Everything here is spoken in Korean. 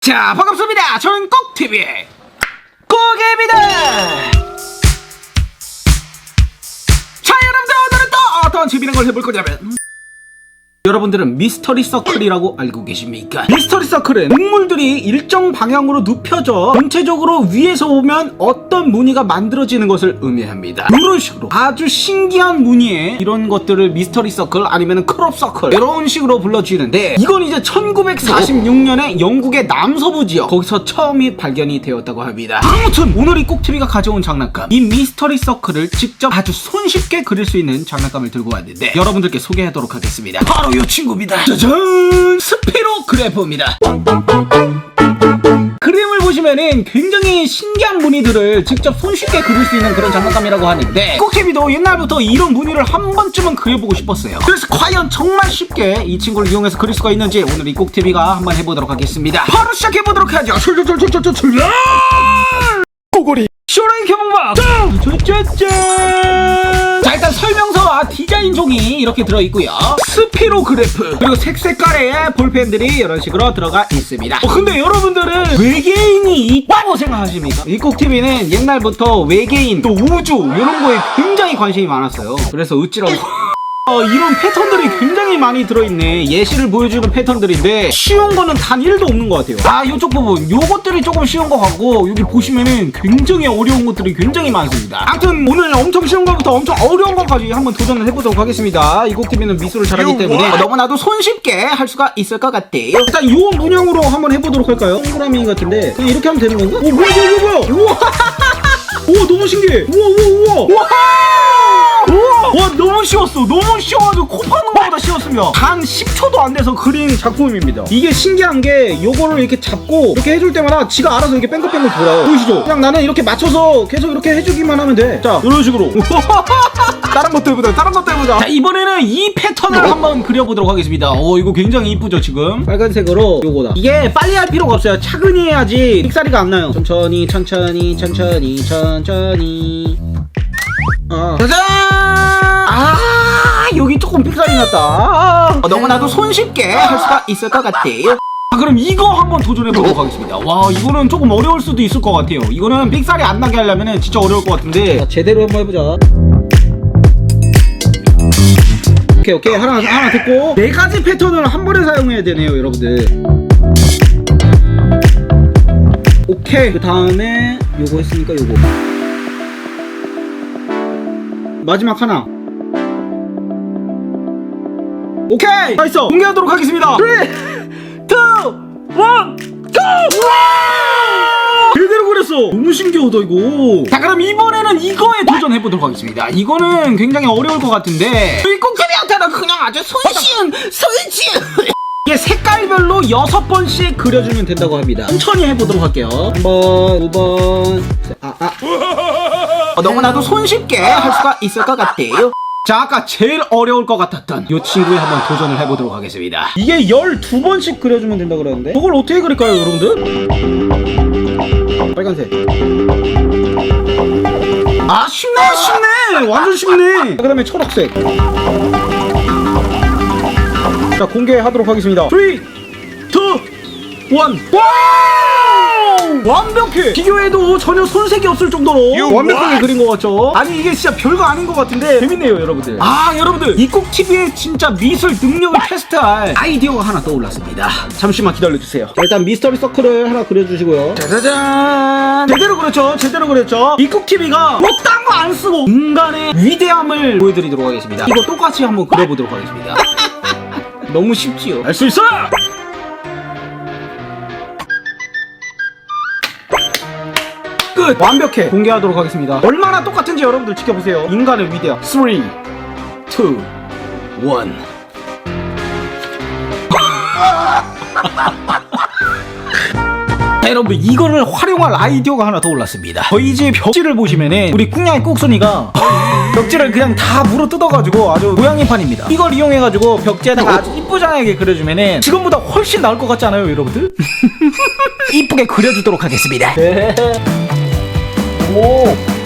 자, 반갑습니다. 저는 꼭TV 꼭입니다. 자, 여러분들 오늘은 또 어떤 재미있는 걸 해볼 거냐면 여러분들은 미스터리 서클이라고 알고 계십니까? 미스터리 서클은 동물들이 일정 방향으로 눕혀져 전체적으로 위에서 보면 어떤 무늬가 만들어지는 것을 의미합니다. 이런 식으로 아주 신기한 무늬의 이런 것들을 미스터리 서클 아니면 크롭 서클 이런 식으로 불러지는데 이건 이제 1946년에 영국의 남서부 지역 거기서 처음이 발견이 되었다고 합니다. 아무튼 오늘 이 꼭TV가 가져온 장난감 이 미스터리 서클을 직접 아주 손쉽게 그릴 수 있는 장난감을 들고 왔는데 여러분들께 소개하도록 하겠습니다. 바로 이 친구입니다. 짜잔! 스피로 그래프입니다. 그림을 보시면은 굉장히 신기한 무늬들을 직접 손쉽게 그릴 수 있는 그런 장난감이라고 하는데 꼭TV도 옛날부터 이런 무늬를 한 번쯤은 그려보고 싶었어요. 그래서 과연 정말 쉽게 이 친구를 이용해서 그릴 수가 있는지 오늘 이 꼭TV가 한번 해보도록 하겠습니다. 바로 시작해보도록 하죠. 출출출출출출 출발! 꼬골이 쇼라이 개봉박 짜잔 자 일단 설명서와 디자인 종이 이렇게 들어있고요. 스피로 그래프 그리고 색 색깔의 볼펜들이 이런 식으로 들어가 있습니다. 어, 근데 여러분들은 외계인이 있다고 생각하십니까? 이국TV는 옛날부터 외계인 또 우주 이런 거에 굉장히 관심이 많았어요. 그래서 어찌라고 어, 이런 패턴들이 굉장히 많이 들어있네. 예시를 보여주는 패턴들인데 쉬운 거는 단 1도 없는 것 같아요. 아, 이쪽 부분. 요것들이 조금 쉬운 것 같고 여기 보시면은 굉장히 어려운 것들이 굉장히 많습니다. 아무튼 오늘 엄청 쉬운 것부터 엄청 어려운 것까지 한번 도전을 해보도록 하겠습니다. 이곡TV는 미술을 잘하기 때문에 너무나도 손쉽게 할 수가 있을 것 같아요. 일단 요 문양으로 한번 해보도록 할까요? 동그라미 같은데 그냥 이렇게 하면 되는 건가? 오, 뭐야, 뭐야, 뭐야. 우와! 우와, 너무 신기해. 우와, 우와, 우와. 우와! 우와! 와 너무 쉬웠어. 너무 쉬워가지고 코 파는 것보다 쉬웠습니다. 단 10초도 안 돼서 그린 작품입니다. 이게 신기한 게 요거를 이렇게 잡고 이렇게 해줄 때마다 지가 알아서 이렇게 뺑글뺑글 돌아요. 보이시죠? 그냥 나는 이렇게 맞춰서 계속 이렇게 해주기만 하면 돼자 이런 식으로. 다른 것도 해보자. 다른 것도 해보자. 자 이번에는 이 패턴을 한번 그려보도록 하겠습니다. 오 이거 굉장히 이쁘죠 지금? 빨간색으로 요거다. 이게 빨리 할 필요가 없어요. 차근히 해야지 삑사리가 안 나요. 천천히 천천히 천천히 천천히 어. 짜잔! 아, 여기 조금 삑사리 났다. 아, 너무나도 손쉽게 할 수가 있을 것 같아요. 아, 그럼 이거 한번 도전해보도록 하겠습니다. 와, 이거는 조금 어려울 수도 있을 것 같아요. 이거는 삑사리 안 나게 하려면 진짜 어려울 것 같은데. 자, 제대로 한번 해보자. 오케이, 오케이. 하나, 하나 됐고. 네 가지 패턴을 한 번에 사용해야 되네요, 여러분들. 오케이. 그 다음에 요거 했으니까 요거. 마지막 하나. 오케이! 다 있어! 공개하도록 하겠습니다! 3, 2, 1, GO! 제대로 그렸어! 너무 신기하다, 이거. 자, 그럼 이번에는 이거에 도전해보도록 하겠습니다. 이거는 굉장히 어려울 것 같은데, 이 꼭지비한테는 그냥 아주 손쉬운, 손쉬운! 이게 색깔별로 6번씩 그려주면 된다고 합니다. 천천히 해보도록 할게요. 한 번, 두 번, 셋, 아, 아. 어, 너무나도 손쉽게 할 수가 있을 것 같아요. 자, 아까 제일 어려울 것 같았던 이 친구에 한번 도전을 해보도록 하겠습니다. 이게 12번씩 그려주면 된다 그러는데 그걸 어떻게 그릴까요, 여러분들? 빨간색. 아, 쉽네, 쉽네! 완전 쉽네! 그 다음에 초록색. 자, 공개하도록 하겠습니다. 3, 2, 1. 와 우! 완벽해! 비교해도 전혀 손색이 없을 정도로 완벽하게 그린 것 같죠? 아니 이게 진짜 별거 아닌 것 같은데. 재밌네요 여러분들. 아 여러분들. 이국TV의 진짜 미술 능력을 테스트할 아이디어가 하나 떠올랐습니다. 잠시만 기다려주세요. 자, 일단 미스터리 서클을 하나 그려주시고요. 짜자잔. 제대로 그렸죠? 제대로 그렸죠? 이국TV가 뭐딴 거 안 쓰고 인간의 위대함을 보여드리도록 하겠습니다. 이거 똑같이 한번 그려보도록 하겠습니다. 너무 쉽지요. 할 수 있어! 끝! 완벽해! 공개하도록 하겠습니다. 얼마나 똑같은지 여러분들 지켜보세요. 인간의 위대함. 3, 2, 1. 자, 여러분 이거를 활용할 아이디어가 하나 떠올랐습니다. 저희 집 벽지를 보시면은 우리 꿍냥이 꾹순이가 벽지를 그냥 다 물어 뜯어가지고 아주 모양이판입니다. 이걸 이용해가지고 벽지에다가 아주 이쁘장하게 그려주면은 지금보다 훨씬 나을 것 같지 않아요, 여러분들? 이쁘게 그려주도록 하겠습니다. 哦